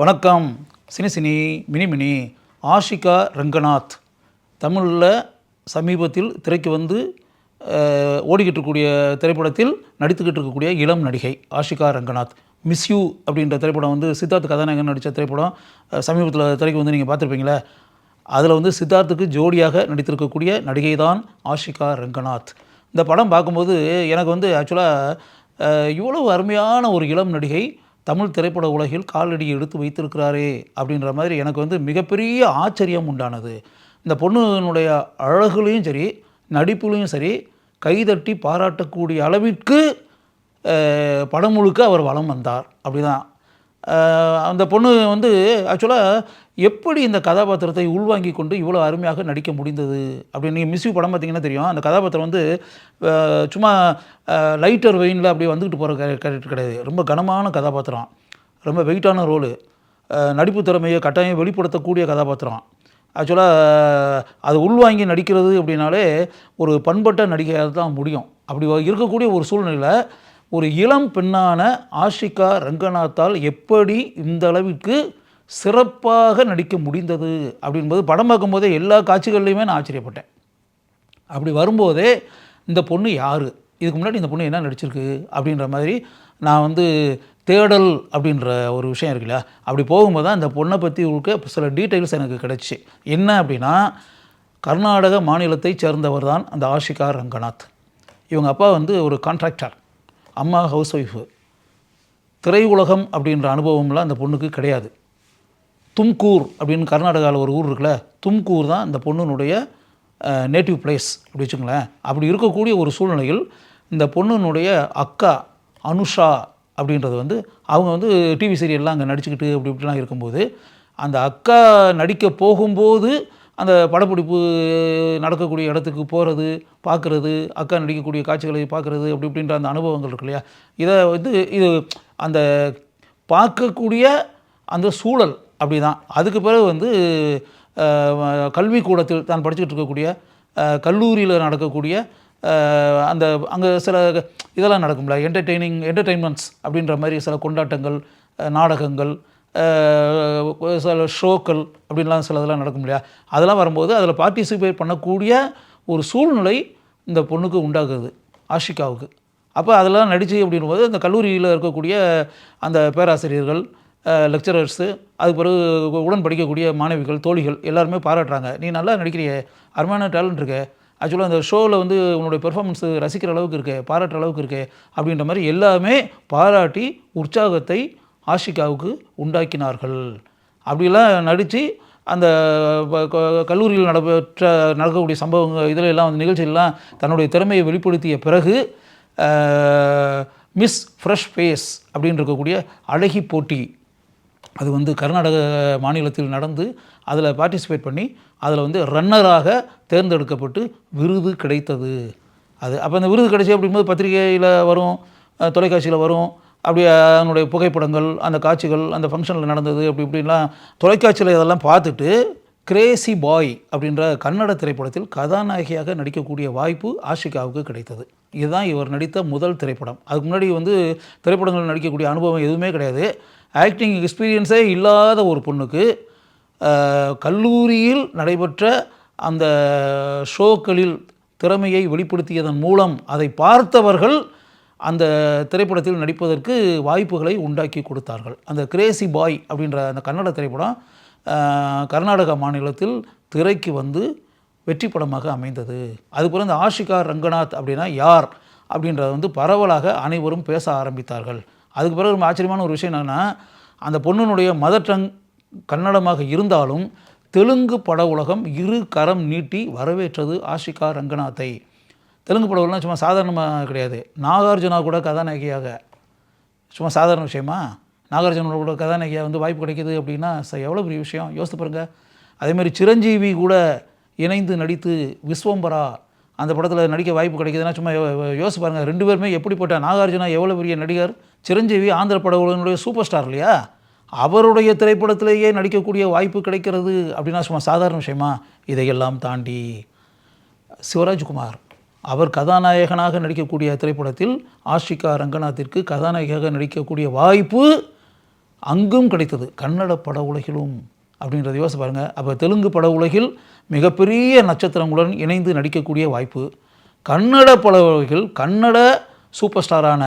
வணக்கம். Cine cine mini mini Ashika Ranganath. தமிழில் சமீபத்தில் திரைக்கு வந்து அஹ், ஓடிக்கிட்டு இருக்கக்கூடிய திரைப்படத்தில் நடித்துக்கிட்டு இருக்கக்கூடிய இளம் நடிகை ஆஷிகா ரங்கநாத். மிஸ் யூ அப்படின்ற திரைப்படம் வந்து சித்தார்த் கதாநாயகன் நடித்த திரைப்படம் சமீபத்தில் திரைக்கு வந்து நீங்கள் பார்த்துருப்பீங்களே அதில் வந்து சித்தார்த்துக்கு ஜோடியாக நடித்திருக்கக்கூடிய நடிகை தான் ஆஷிகா ரங்கநாத். இந்த படம் பார்க்கும்போது எனக்கு வந்து ஆக்சுவலாக இவ்வளவு அருமையான ஒரு இளம் நடிகை தமிழ் திரைப்பட உலகில் காலடி எடுத்து வைத்திருக்கிறாரே அப்படின்ற மாதிரி எனக்கு வந்து மிகப்பெரிய ஆச்சரியம் உண்டானது. இந்த பொண்ணுனுடைய அழகுலையும் சரி நடிப்புலையும் சரி கைதட்டி பாராட்டக்கூடிய அளவிற்கு படம் முழுக்க அவர் வலம் வந்தார். அப்படிதான் அந்த பொண்ணு வந்து ஆக்சுவலாக எப்படி இந்த கதாபாத்திரத்தை உள்வாங்கி கொண்டு இவ்வளோ அருமையாக நடிக்க முடிந்தது? அப்படின்னு நீங்கள் மிஸ்யூ படம் பார்த்தீங்கன்னா தெரியும். அந்த கதாபாத்திரம் வந்து சும்மா லைட்டர் வெயினில் அப்படியே வந்துக்கிட்டு போகிற கேரக்டர் கிடையாது. ரொம்ப கனமான கதாபாத்திரம். ரொம்ப வெயிட்டான ரோலு நடிப்பு திறமையை கட்டாயம் வெளிப்படுத்தக்கூடிய கதாபாத்திரம். ஆக்சுவலாக அது உள்வாங்கி நடிக்கிறது அப்படின்னாலே ஒரு பண்பட்ட நடிகையாக தான் முடியும். அப்படி இருக்கக்கூடிய ஒரு சூழ்நிலையில் ஒரு இளம் பெண்ணான ஆஷிகா ரங்கநாத்தால் எப்படி இந்த அளவிற்கு சிறப்பாக நடிக்க முடிந்தது அப்படின்பது படம் பார்க்கும்போதே எல்லா காட்சிகள்லையுமே நான் ஆச்சரியப்பட்டேன். அப்படி வரும்போதே இந்த பொண்ணு யார்? இதுக்கு முன்னாடி இந்த பொண்ணு என்ன நடிச்சிருக்கு? அப்படின்ற மாதிரி நான் வந்து தேடல் அப்படின்ற ஒரு விஷயம் இருக்குல்ல அப்படி போகும்போது தான் இந்த பொண்ணை பற்றி உங்களுக்கு சில டீட்டெயில்ஸ் எனக்கு கிடச்சி. என்ன அப்படின்னா கர்நாடக மாநிலத்தைச் சேர்ந்தவர் தான் அந்த ஆஷிகா ரங்கநாத். இவங்க அப்பா வந்து ஒரு கான்ட்ராக்டர் அம்மா ஹவுஸ் ஒய்ஃபு திரையுலகம் அப்படின்ற அனுபவம்லாம் அந்த பொண்ணுக்கு கிடையாது. தும்கூர் அப்படின்னு கர்நாடகாவில் ஒரு ஊர் இருக்குல்ல தும்கூர் தான் இந்த பொண்ணுனுடைய நேட்டிவ் பிளேஸ் அப்படி வச்சுங்களேன் அப்படி இருக்கக்கூடிய ஒரு சூழ்நிலையில் இந்த பொண்ணுனுடைய அக்கா அனுஷா அப்படின்றது வந்து அவங்க வந்து டிவி சீரியல்லாம் அங்கே நடிச்சுக்கிட்டு அப்படி இப்படிலாம் இருக்கும்போது அந்த அக்கா நடிக்க போகும்போது அந்த படப்பிடிப்பு நடக்கக்கூடிய இடத்துக்கு போகிறது பார்க்குறது அக்கா நடிக்கக்கூடிய காட்சிகளை பார்க்குறது அப்படி இப்படின்ற அந்த அனுபவங்கள் இருக்கு இல்லையா? இதை வந்து இது அந்த பார்க்கக்கூடிய அந்த சூழல் அப்படி தான் அதுக்கு பிறகு வந்து கல்விக்கூடத்தில் தான் படிச்சுக்கிட்டு இருக்கக்கூடிய கல்லூரியில் நடக்கக்கூடிய அந்த அங்கே சில இதெல்லாம் நடக்கும்ல என்டர்டெய்னிங் என்டர்டெயின்மெண்ட்ஸ் அப்படின்ற மாதிரி சில கொண்டாட்டங்கள் நாடகங்கள் சில ஷோக்கள் அப்படின்லாம் சில இதெல்லாம் நடக்கும் இல்லையா? அதெல்லாம் வரும்போது அதில் பார்ட்டிசிபேட் பண்ணக்கூடிய ஒரு சூழ்நிலை இந்த பொண்ணுக்கு உண்டாகுது ஆஷிகாவுக்கு. அப்போ அதெல்லாம் நடிச்சு அப்படின்போது அந்த கல்லூரியில் இருக்கக்கூடிய அந்த பேராசிரியர்கள் லெக்சரர்ஸு அதுக்கு பிறகு உடன் படிக்கக்கூடிய மாணவிகள் தோழிகள் எல்லாருமே பாராட்டுறாங்க. நீ நல்லா நடிக்கிறிய அருமையான டேலண்ட் இருக்க. ஆக்சுவலாக அந்த ஷோவில் வந்து உன்னுடைய பெர்ஃபார்மன்ஸு ரசிக்கிற அளவுக்கு இருக்கு பாராட்டுற அளவுக்கு இருக்கு அப்படின்ற மாதிரி எல்லாமே பாராட்டி உற்சாகத்தை ஆஷிகாவுக்கு உண்டாக்கினார்கள். அப்படிலாம் நடித்து அந்த கல்லூரியில் நடைபெற்ற நடக்கக்கூடிய சம்பவங்கள் இதில் எல்லாம் வந்து நிகழ்ச்சியெல்லாம் தன்னுடைய திறமையை வெளிப்படுத்திய பிறகு மிஸ் ஃப்ரெஷ் ஃபேஸ் அப்படின்னு இருக்கக்கூடிய அழகி போட்டி. அது வந்து கர்நாடக மாநிலத்தில் நடந்து அதில் பார்ட்டிசிபேட் பண்ணி அதில் வந்து ரன்னராக தேர்ந்தெடுக்கப்பட்டு விருது கிடைத்தது. அது அப்போ அந்த விருது கிடைச்சி அப்படிங்கும்போது பத்திரிகையில் வரும் தொலைக்காட்சியில் வரும் அப்படி அதனுடைய புகைப்படங்கள் அந்த காட்சிகள் அந்த ஃபங்க்ஷனில் நடந்தது அப்படி இப்படின்லாம் தொலைக்காட்சியில் இதெல்லாம் பார்த்துட்டு கிரேசி பாய் அப்படின்ற கன்னட திரைப்படத்தில் கதாநாயகியாக நடிக்கக்கூடிய வாய்ப்பு ஆஷிகாவுக்கு கிடைத்தது. இதுதான் இவர் நடித்த முதல் திரைப்படம். அதுக்கு முன்னாடி வந்து திரைப்படங்கள் நடிக்கக்கூடிய அனுபவம் எதுவுமே கிடையாது. ஆக்டிங் எக்ஸ்பீரியன்ஸே இல்லாத ஒரு பொண்ணுக்கு கல்லூரியில் நடைபெற்ற அந்த ஷோக்களில் திறமையை வெளிப்படுத்தியதன் மூலம் அதை பார்த்தவர்கள் அந்த திரைப்படத்தில் நடிப்பதற்கு வாய்ப்புகளை உண்டாக்கி கொடுத்தார்கள். அந்த கிரேசி பாய் அப்படின்ற அந்த கன்னட திரைப்படம் கர்நாடக மாநிலத்தில் திரைக்கு வந்து வெற்றி படமாக அமைந்தது. அதுபோல் இந்த ஆஷிகா ரங்கநாத் அப்படின்னா யார்? அப்படின்றத வந்து பரவலாக அனைவரும் பேச ஆரம்பித்தார்கள். அதுக்கு பிறகு ரொம்ப ஆச்சரியமான ஒரு விஷயம் என்னென்னா அந்த பொண்ணுனுடைய மதர் டங் கன்னடமாக இருந்தாலும் தெலுங்கு பட உலகம் இரு கரம் நீட்டி வரவேற்றது ஆஷிகா ரங்கநாத்தை. தெலுங்கு பட சும்மா சாதாரணமாக கிடையாது. நாகார்ஜுனா கூட கதாநாயகியாக. சும்மா சாதாரண விஷயமா? நாகார்ஜுனோட கூட கதாநாயகியாக வந்து வாய்ப்பு கிடைக்கிது அப்படின்னா எவ்வளோ பெரிய விஷயம்? யோசித்து பாருங்கள் அதேமாதிரி சிரஞ்சீவி கூட இணைந்து நடித்து விஸ்வம்பரா அந்த படத்தில் நடிக்க வாய்ப்பு கிடைக்குதுன்னா சும்மா யோ- யோசிச்சு பாருங்கள் ரெண்டு பேருமே எப்படிப்பட்ட நாகார்ஜுனா எவ்வளோ பெரிய நடிகர்? சிரஞ்சீவி ஆந்திர பட சூப்பர் ஸ்டார் இல்லையா? அவருடைய திரைப்படத்திலேயே நடிக்கக்கூடிய வாய்ப்பு கிடைக்கிறது அப்படின்னா சும்மா சாதாரண விஷயமா? இதையெல்லாம் தாண்டி சிவராஜ்குமார். அவர் கதாநாயகனாக நடிக்கக்கூடிய திரைப்படத்தில் ஆஷிகா ரங்கநாத்திற்கு கதாநாயகியாக நடிக்கக்கூடிய வாய்ப்பு அங்கும் கிடைத்தது. கன்னட பட உலகிலும் அப்படின்றத யோசி பாருங்கள் அப்போ தெலுங்கு பட உலகில் மிகப்பெரிய நட்சத்திரங்களுடன் இணைந்து நடிக்கக்கூடிய வாய்ப்பு. கன்னட பட உலகில் கன்னட சூப்பர் ஸ்டாரான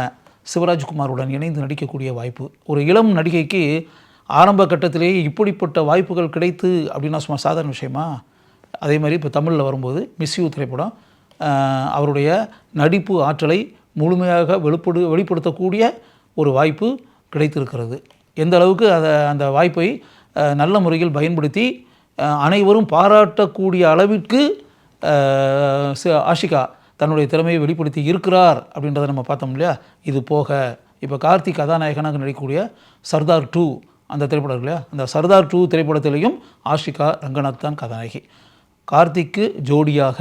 சிவராஜ்குமாருடன் இணைந்து நடிக்கக்கூடிய வாய்ப்பு. ஒரு இளம் நடிகைக்கு ஆரம்ப கட்டத்திலேயே இப்படிப்பட்ட வாய்ப்புகள் கிடைத்து அப்படின்னா சும்மா சாதாரண விஷயமா? அதே மாதிரி இப்போ தமிழில் வரும்போது மிஸ்யூ திரைப்படம். அவருடைய நடிப்பு ஆற்றலை முழுமையாக வெளிப்படு வெளிப்படுத்தக்கூடிய ஒரு வாய்ப்பு கிடைத்திருக்கிறது. எந்த அளவுக்கு அதை அந்த வாய்ப்பை நல்ல முறையில் பயன்படுத்தி அனைவரும் பாராட்டக்கூடிய அளவிற்கு ஆஷிகா தன்னுடைய திறமையை வெளிப்படுத்தி இருக்கிறார் அப்படின்றத நம்ம பார்த்தோம் இல்லையா? இது போக இப்போ கார்த்திக் கதாநாயகனாக நடிக்கக்கூடிய சர்தார் டூ அந்த திரைப்படம் இல்லையா? அந்த சர்தார் டூ திரைப்படத்திலையும் ஆஷிகா ரங்கநாத் தான் கதாநாயகி. கார்த்திக்கு ஜோடியாக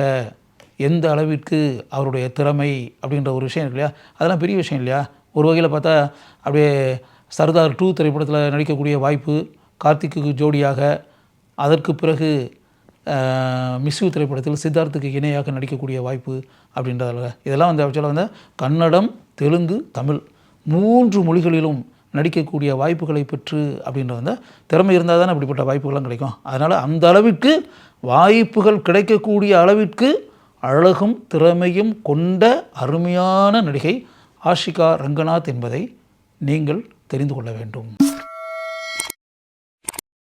எந்த அளவிற்கு அவருடைய திறமை அப்படின்ற ஒரு விஷயம் இருக்கு இல்லையா? அதெல்லாம் பெரிய விஷயம் இல்லையா? ஒரு வகையில் பார்த்தா அப்படியே சர்தார் டூ திரைப்படத்தில் நடிக்கக்கூடிய வாய்ப்பு கார்த்திக்கு ஜோடியாக அதற்கு பிறகு மிஸ்யூ திரைப்படத்தில் சித்தார்த்துக்கு இணையாக நடிக்கக்கூடிய வாய்ப்பு அப்படின்றதால. இதெல்லாம் வந்து ஆக்சுவலாக வந்து கன்னடம் தெலுங்கு தமிழ் மூன்று மொழிகளிலும் நடிக்கக்கூடிய வாய்ப்புகளை பெற்று அப்படின்ற வந்து திறமை இருந்தால் தானே அப்படிப்பட்ட வாய்ப்புகள்லாம் கிடைக்கும். அதனால் அந்த அளவிற்கு வாய்ப்புகள் கிடைக்கக்கூடிய அளவிற்கு அழகும் திறமையும் கொண்ட அருமையான நடிகை ஆஷிகா ரங்கநாத் என்பதை நீங்கள் தெரிந்து கொள்ள வேண்டும்.